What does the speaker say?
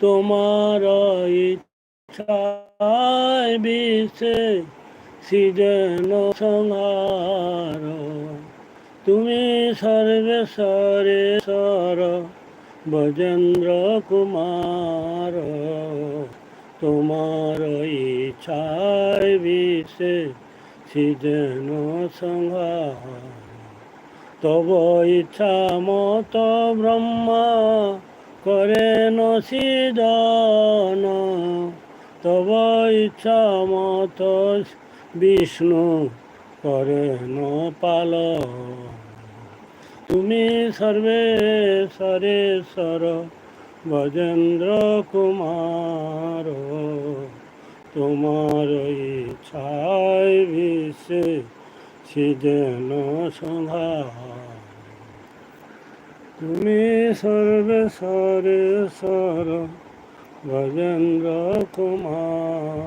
তোমার ইচ্ছায় বিছে সৃজন সংহার। তুমি সর্বেশ্বরে সর বজেন্দ্র কুমার। তোমার ইচ্ছায় বিছে সৃজন সংহার। তব ইচ্ছা মত ব্রহ্মা করেন সিদন তব ইচ্ছা মত বিষ্ণু করেন পাল। তুমি সর্বেশ্বরেশ্বর গজেন্দ্র কুমার। তোমার ইচ্ছায় বিশ্বে সিজেন সংহার। তুমি সর্বেশ্বরেশ্বর গজেন্দ্র কুমার।